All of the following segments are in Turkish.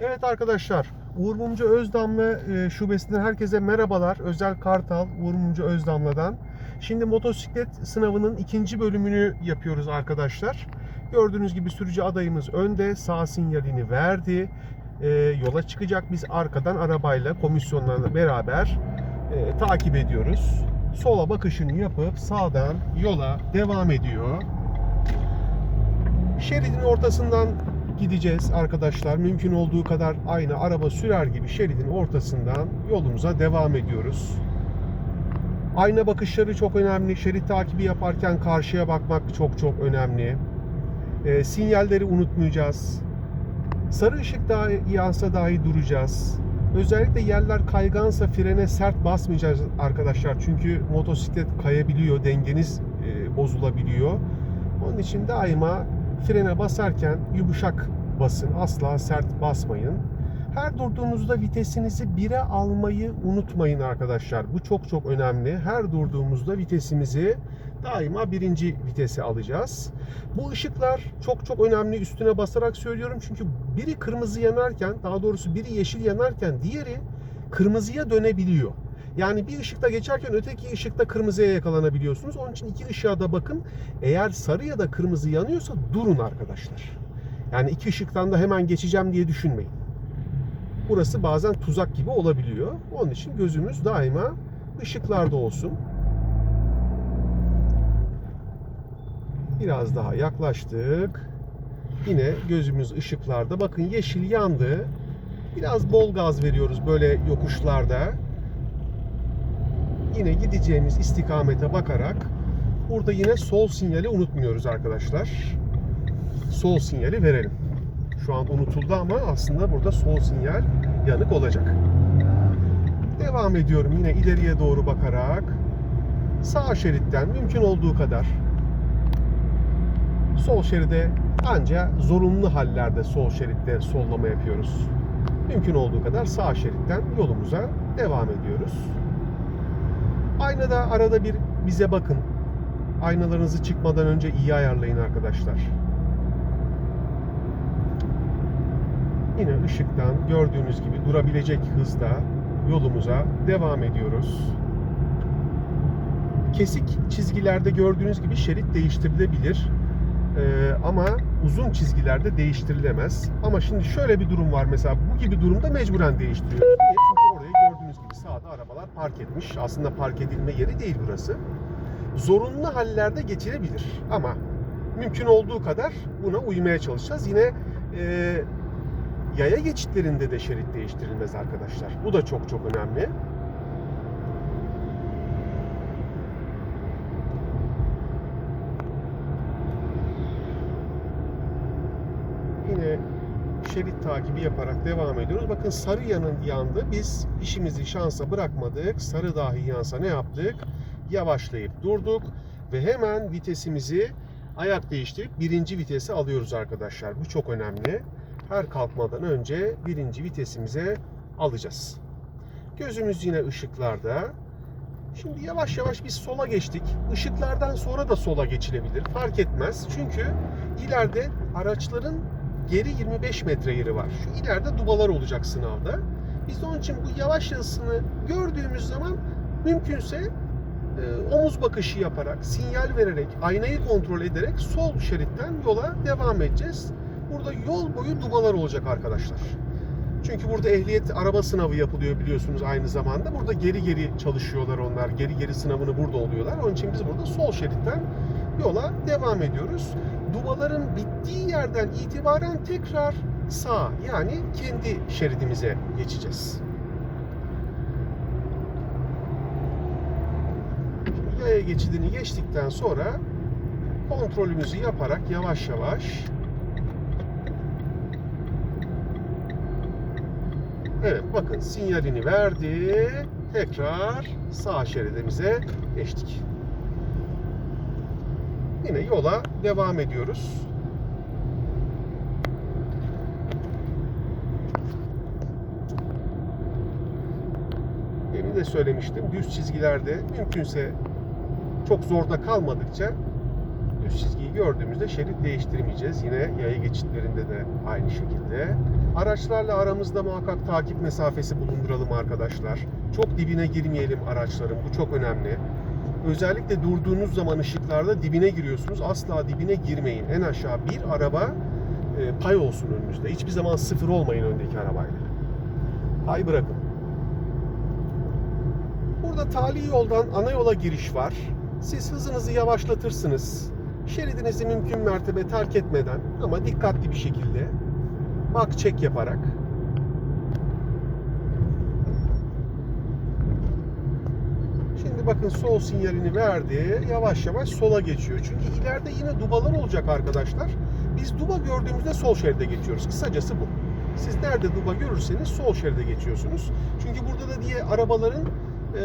Evet arkadaşlar, Uğur Mumcu Özdamlı e, şubesinden herkese merhabalar. Özel Kartal, Uğur Mumcu Özdamlı'dan. Şimdi motosiklet sınavının ikinci bölümünü yapıyoruz arkadaşlar. Gördüğünüz gibi sürücü adayımız önde, sağ sinyalini verdi. E, yola çıkacak. Biz arkadan arabayla, komisyonlarla beraber e, takip ediyoruz. Sola bakışını yapıp sağdan yola devam ediyor. Şeridin ortasından gideceğiz arkadaşlar. Mümkün olduğu kadar aynı araba sürer gibi şeridin ortasından yolumuza devam ediyoruz. Ayna bakışları çok önemli. Şerit takibi yaparken karşıya bakmak çok çok önemli. E, sinyalleri unutmayacağız. Sarı ışık daha yansa dahi duracağız. Özellikle yerler kaygansa frene sert basmayacağız arkadaşlar. Çünkü motosiklet kayabiliyor, dengeniz e, bozulabiliyor. Onun için daima frene basarken yumuşak basın. Asla sert basmayın. Her durduğunuzda vitesinizi 1'e almayı unutmayın arkadaşlar. Bu çok çok önemli. Her durduğumuzda vitesimizi daima birinci vitese alacağız. Bu ışıklar çok çok önemli. Üstüne basarak söylüyorum. Çünkü biri kırmızı yanarken, daha doğrusu biri yeşil yanarken diğeri kırmızıya dönebiliyor. Yani bir ışıkta geçerken öteki ışıkta kırmızıya yakalanabiliyorsunuz. Onun için iki ışığa da bakın. Eğer sarı ya da kırmızı yanıyorsa durun arkadaşlar. Yani iki ışıktan da hemen geçeceğim diye düşünmeyin. Burası bazen tuzak gibi olabiliyor. Onun için gözümüz daima ışıklarda olsun. Biraz daha yaklaştık. Yine gözümüz ışıklarda. Bakın yeşil yandı. Biraz bol gaz veriyoruz böyle yokuşlarda. Yine gideceğimiz istikamete bakarak burada yine sol sinyali unutmuyoruz arkadaşlar. Sol sinyali verelim. Şu an unutuldu ama aslında burada sol sinyal yanık olacak. Devam ediyorum yine ileriye doğru bakarak sağ şeritten mümkün olduğu kadar sol şeride ancak zorunlu hallerde sol şeritte sollama yapıyoruz. Mümkün olduğu kadar sağ şeritten yolumuza devam ediyoruz. Aynada arada bir bize bakın. Aynalarınızı çıkmadan önce iyi ayarlayın arkadaşlar. Yine ışıktan gördüğünüz gibi durabilecek hızda yolumuza devam ediyoruz. Kesik çizgilerde gördüğünüz gibi şerit değiştirilebilir. Ee, ama uzun çizgilerde değiştirilemez. Ama şimdi şöyle bir durum var mesela bu gibi durumda mecburen değiştiriyoruz. Arabalar park etmiş. Aslında park edilme yeri değil burası. Zorunlu hallerde geçilebilir ama mümkün olduğu kadar buna uymaya çalışacağız. Yine e, yaya geçitlerinde de şerit değiştirilmez arkadaşlar. Bu da çok çok önemli. Yine şerit takibi yaparak devam ediyoruz. Bakın sarı yanın yandı. Biz işimizi şansa bırakmadık. Sarı dahi yansa ne yaptık? Yavaşlayıp durduk ve hemen vitesimizi ayak değiştirip birinci vitese alıyoruz arkadaşlar. Bu çok önemli. Her kalkmadan önce birinci vitesimize alacağız. Gözümüz yine ışıklarda. Şimdi yavaş yavaş biz sola geçtik. Işıklardan sonra da sola geçilebilir. Fark etmez. Çünkü ileride araçların geri 25 metre yeri var. Şu ileride dubalar olacak sınavda. Biz onun için bu yavaş yazısını gördüğümüz zaman mümkünse e, omuz bakışı yaparak, sinyal vererek, aynayı kontrol ederek sol şeritten yola devam edeceğiz. Burada yol boyu dubalar olacak arkadaşlar. Çünkü burada ehliyet araba sınavı yapılıyor biliyorsunuz aynı zamanda. Burada geri geri çalışıyorlar onlar. Geri geri sınavını burada oluyorlar. Onun için biz burada sol şeritten yola devam ediyoruz. Dubaların bittiği yerden itibaren tekrar sağ yani kendi şeridimize geçeceğiz. Yaya geçidini geçtikten sonra kontrolümüzü yaparak yavaş yavaş Evet bakın sinyalini verdi. Tekrar sağ şeridimize geçtik. Yine yola devam ediyoruz. Demin de söylemiştim. Düz çizgilerde mümkünse çok zorda kalmadıkça gördüğümüz çizgiyi gördüğümüzde şerit değiştirmeyeceğiz. Yine yaya geçitlerinde de aynı şekilde. Araçlarla aramızda muhakkak takip mesafesi bulunduralım arkadaşlar. Çok dibine girmeyelim araçların. Bu çok önemli. Özellikle durduğunuz zaman ışıklarda dibine giriyorsunuz. Asla dibine girmeyin. En aşağı bir araba e, pay olsun önünüzde. Hiçbir zaman sıfır olmayın öndeki arabayla. Pay bırakın. Burada tali yoldan ana yola giriş var. Siz hızınızı yavaşlatırsınız. Şeridinizi mümkün mertebe terk etmeden ama dikkatli bir şekilde bak çek yaparak Şimdi bakın sol sinyalini verdi. Yavaş yavaş sola geçiyor. Çünkü ileride yine dubalar olacak arkadaşlar. Biz duba gördüğümüzde sol şeride geçiyoruz. Kısacası bu. Siz nerede duba görürseniz sol şeride geçiyorsunuz. Çünkü burada da diye arabaların e,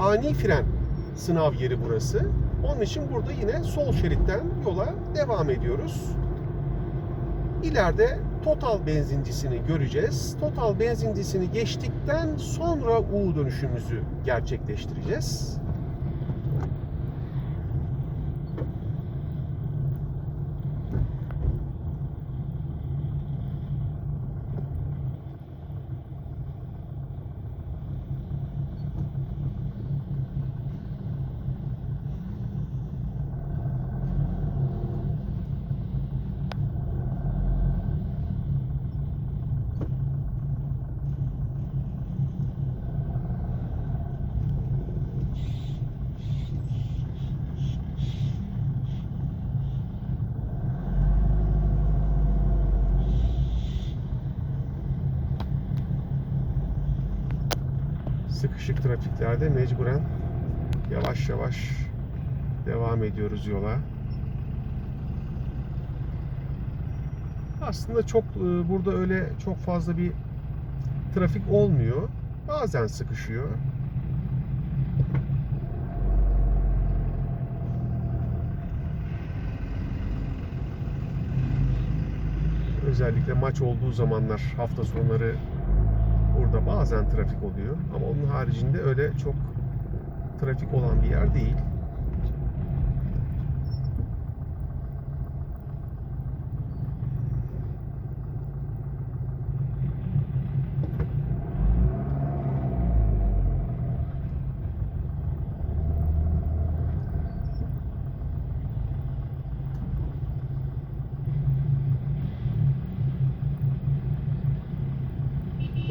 ani fren sınav yeri burası. Onun için burada yine sol şeritten yola devam ediyoruz. İleride Total benzincisini göreceğiz. Total benzincisini geçtikten sonra U dönüşümüzü gerçekleştireceğiz. Sıkışık trafiklerde mecburen yavaş yavaş devam ediyoruz yola. Aslında çok e, burada öyle çok fazla bir trafik olmuyor. Bazen sıkışıyor. Özellikle maç olduğu zamanlar hafta sonları burada bazen trafik oluyor. Ama onun haricinde öyle çok trafik olan bir yer değil.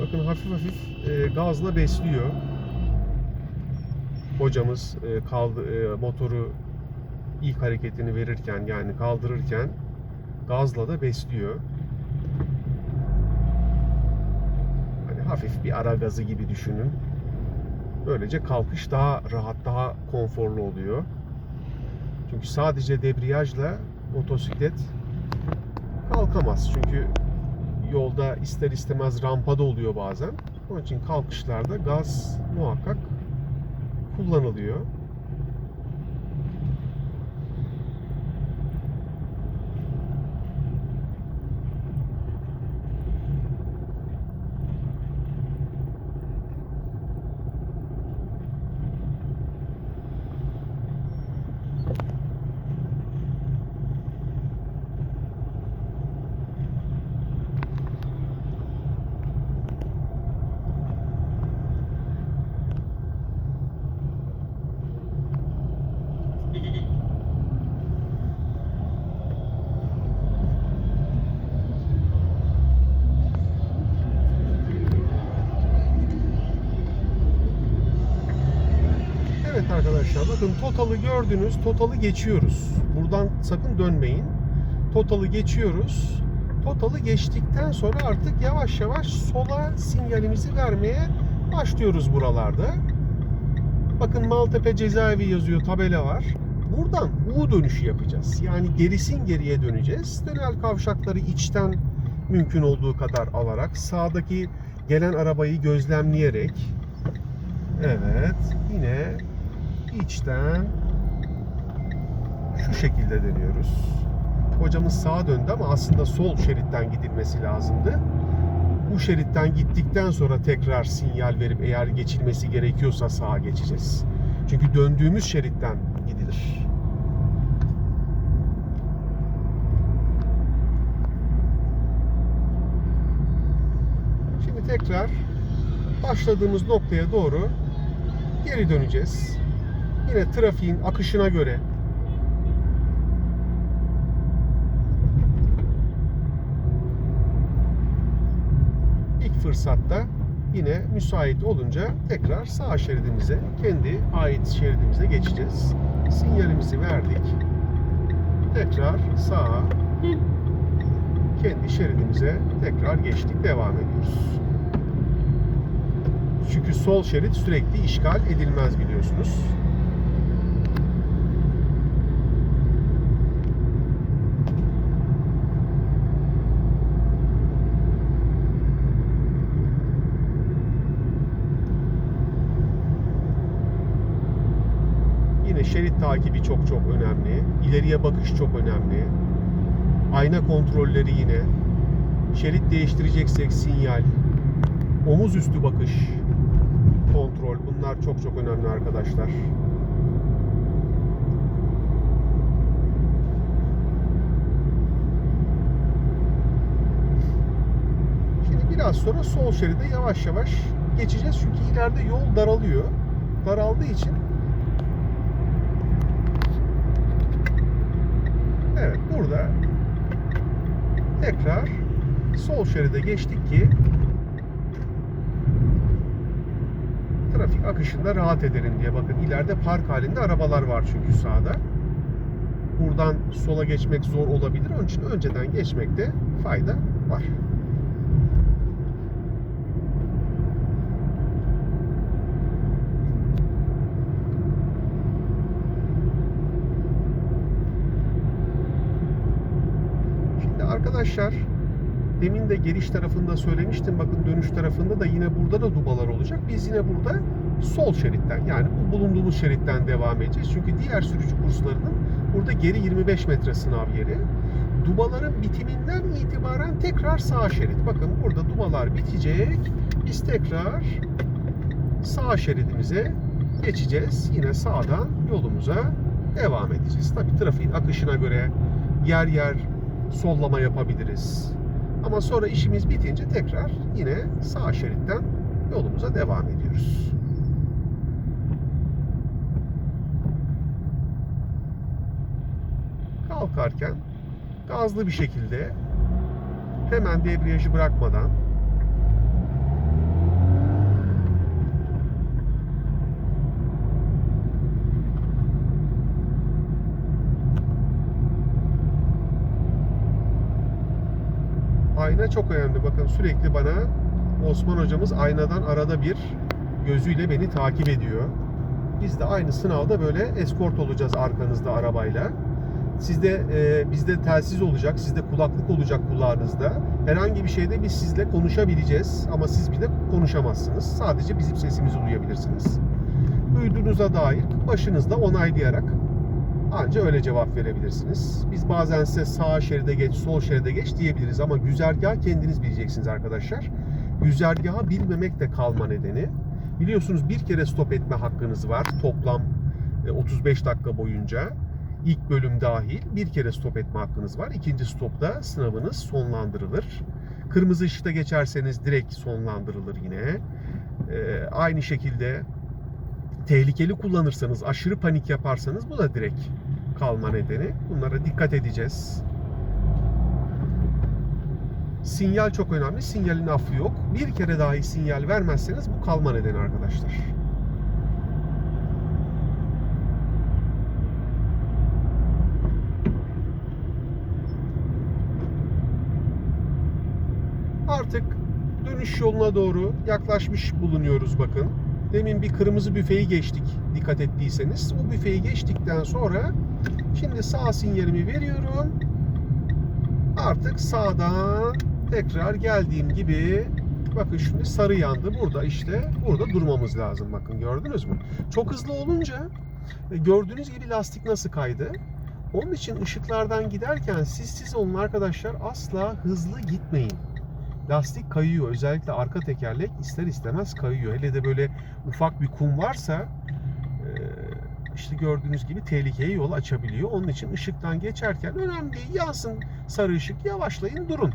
Bakın hafif hafif e, gazla besliyor. Hocamız e, kaldı e, motoru ilk hareketini verirken yani kaldırırken gazla da besliyor. Hani hafif bir ara gazı gibi düşünün. Böylece kalkış daha rahat, daha konforlu oluyor. Çünkü sadece debriyajla motosiklet kalkamaz. Çünkü yolda ister istemez rampada oluyor bazen. Onun için kalkışlarda gaz muhakkak kullanılıyor. Evet arkadaşlar bakın totalı gördünüz. Totalı geçiyoruz. Buradan sakın dönmeyin. Totalı geçiyoruz. Totalı geçtikten sonra artık yavaş yavaş sola sinyalimizi vermeye başlıyoruz buralarda. Bakın Maltepe cezaevi yazıyor, tabela var. Buradan U dönüşü yapacağız. Yani gerisin geriye döneceğiz. Dönel kavşakları içten mümkün olduğu kadar alarak, sağdaki gelen arabayı gözlemleyerek Evet, yine içten şu şekilde dönüyoruz. Hocamız sağa döndü ama aslında sol şeritten gidilmesi lazımdı. Bu şeritten gittikten sonra tekrar sinyal verip eğer geçilmesi gerekiyorsa sağa geçeceğiz. Çünkü döndüğümüz şeritten gidilir. Şimdi tekrar başladığımız noktaya doğru geri döneceğiz. Yine trafiğin akışına göre ilk fırsatta yine müsait olunca tekrar sağ şeridimize, kendi ait şeridimize geçeceğiz. Sinyalimizi verdik. Tekrar sağa, kendi şeridimize tekrar geçtik, devam ediyoruz. Çünkü sol şerit sürekli işgal edilmez biliyorsunuz. Yine şerit takibi çok çok önemli. İleriye bakış çok önemli. Ayna kontrolleri yine. Şerit değiştireceksek sinyal. Omuz üstü bakış kontrol. Bunlar çok çok önemli arkadaşlar. Şimdi biraz sonra sol şeride yavaş yavaş geçeceğiz. Çünkü ileride yol daralıyor. Daraldığı için Evet burada tekrar sol şeride geçtik ki trafik akışında rahat edelim diye. Bakın ileride park halinde arabalar var çünkü sağda. Buradan sola geçmek zor olabilir. Onun için önceden geçmekte fayda var. Şimdi arkadaşlar demin de geliş tarafında söylemiştim. Bakın dönüş tarafında da yine burada da dubalar olacak. Biz yine burada sol şeritten yani bu bulunduğumuz şeritten devam edeceğiz. Çünkü diğer sürücü kurslarının burada geri 25 metre sınav yeri. Dubaların bitiminden itibaren tekrar sağ şerit. Bakın burada dubalar bitecek. Biz tekrar sağ şeridimize geçeceğiz. Yine sağdan yolumuza devam edeceğiz. Tabii trafiğin akışına göre yer yer sollama yapabiliriz. Ama sonra işimiz bitince tekrar yine sağ şeritten yolumuza devam ediyoruz. Kalkarken gazlı bir şekilde hemen debriyajı bırakmadan ayna çok önemli. Bakın sürekli bana Osman hocamız aynadan arada bir gözüyle beni takip ediyor. Biz de aynı sınavda böyle eskort olacağız arkanızda arabayla. Sizde e, bizde telsiz olacak, sizde kulaklık olacak kulağınızda. Herhangi bir şeyde biz sizle konuşabileceğiz ama siz bir de konuşamazsınız. Sadece bizim sesimizi duyabilirsiniz. Duyduğunuza dair başınızda onaylayarak Anca öyle cevap verebilirsiniz. Biz bazen size sağ şeride geç, sol şeride geç diyebiliriz ama güzergahı kendiniz bileceksiniz arkadaşlar. Güzergahı bilmemek de kalma nedeni. Biliyorsunuz bir kere stop etme hakkınız var toplam e, 35 dakika boyunca. İlk bölüm dahil bir kere stop etme hakkınız var. İkinci stopta sınavınız sonlandırılır. Kırmızı ışıkta geçerseniz direkt sonlandırılır yine. E, aynı şekilde tehlikeli kullanırsanız, aşırı panik yaparsanız bu da direkt kalma nedeni. Bunlara dikkat edeceğiz. Sinyal çok önemli. Sinyalin affı yok. Bir kere dahi sinyal vermezseniz bu kalma nedeni arkadaşlar. Artık dönüş yoluna doğru yaklaşmış bulunuyoruz bakın. Demin bir kırmızı büfeyi geçtik dikkat ettiyseniz. O büfeyi geçtikten sonra şimdi sağ sinyalimi veriyorum. Artık sağdan tekrar geldiğim gibi bakın şimdi sarı yandı. Burada işte burada durmamız lazım bakın gördünüz mü? Çok hızlı olunca e, gördüğünüz gibi lastik nasıl kaydı? Onun için ışıklardan giderken siz siz olun arkadaşlar asla hızlı gitmeyin lastik kayıyor. Özellikle arka tekerlek ister istemez kayıyor. Hele de böyle ufak bir kum varsa işte gördüğünüz gibi tehlikeye yol açabiliyor. Onun için ışıktan geçerken önemli değil. Yansın sarı ışık yavaşlayın durun.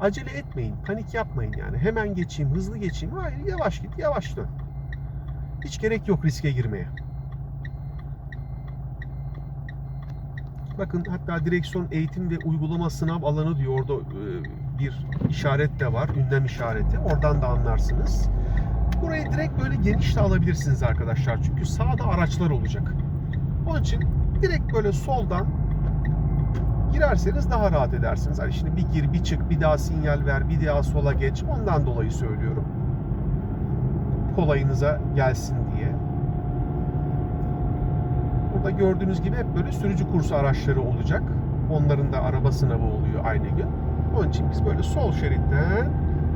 Acele etmeyin, panik yapmayın yani. Hemen geçeyim, hızlı geçeyim. Hayır, yavaş git, yavaş dön. Hiç gerek yok riske girmeye. Bakın hatta direksiyon eğitim ve uygulama sınav alanı diyor. Orada bir işaret de var, ünlem işareti. Oradan da anlarsınız. Burayı direkt böyle geniş de alabilirsiniz arkadaşlar. Çünkü sağda araçlar olacak. Onun için direkt böyle soldan girerseniz daha rahat edersiniz. Hani şimdi bir gir, bir çık, bir daha sinyal ver, bir daha sola geç. Ondan dolayı söylüyorum. Kolayınıza gelsin diye. Burada gördüğünüz gibi hep böyle sürücü kursu araçları olacak. Onların da araba sınavı oluyor aynı gün. Onun için biz böyle sol şeritten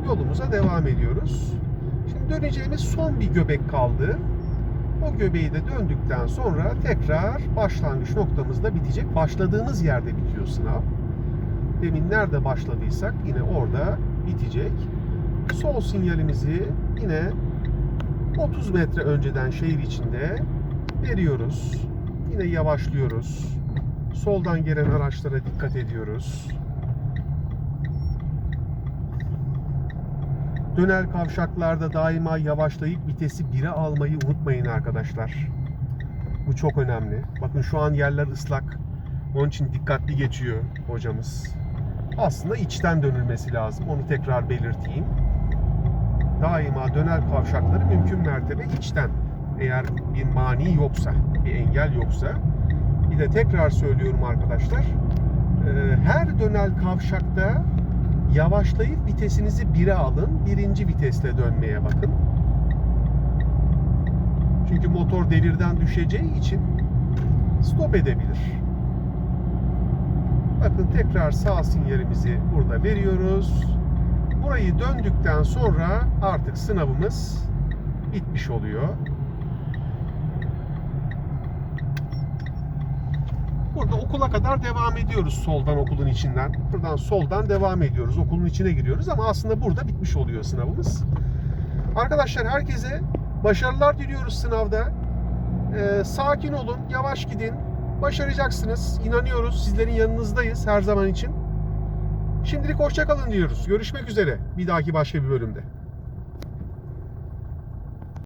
yolumuza devam ediyoruz. Şimdi döneceğimiz son bir göbek kaldı. O göbeği de döndükten sonra tekrar başlangıç noktamızda bitecek. Başladığımız yerde bitiyor sınav. Demin nerede başladıysak yine orada bitecek. Sol sinyalimizi yine 30 metre önceden şehir içinde veriyoruz. Yine yavaşlıyoruz. Soldan gelen araçlara dikkat ediyoruz. Dönel kavşaklarda daima yavaşlayıp vitesi 1'e almayı unutmayın arkadaşlar. Bu çok önemli. Bakın şu an yerler ıslak. Onun için dikkatli geçiyor hocamız. Aslında içten dönülmesi lazım. Onu tekrar belirteyim. Daima dönel kavşakları mümkün mertebe içten. Eğer bir mani yoksa, bir engel yoksa. Bir de tekrar söylüyorum arkadaşlar. Her dönel kavşakta yavaşlayıp vitesinizi 1'e alın. Birinci vitesle dönmeye bakın. Çünkü motor devirden düşeceği için stop edebilir. Bakın tekrar sağ sinyalimizi burada veriyoruz. Burayı döndükten sonra artık sınavımız bitmiş oluyor. Burada okula kadar devam ediyoruz soldan okulun içinden. Buradan soldan devam ediyoruz. Okulun içine giriyoruz ama aslında burada bitmiş oluyor sınavımız. Arkadaşlar herkese başarılar diliyoruz sınavda. Ee, sakin olun, yavaş gidin. Başaracaksınız. İnanıyoruz. Sizlerin yanınızdayız her zaman için. Şimdilik hoşça kalın diyoruz. Görüşmek üzere bir dahaki başka bir bölümde.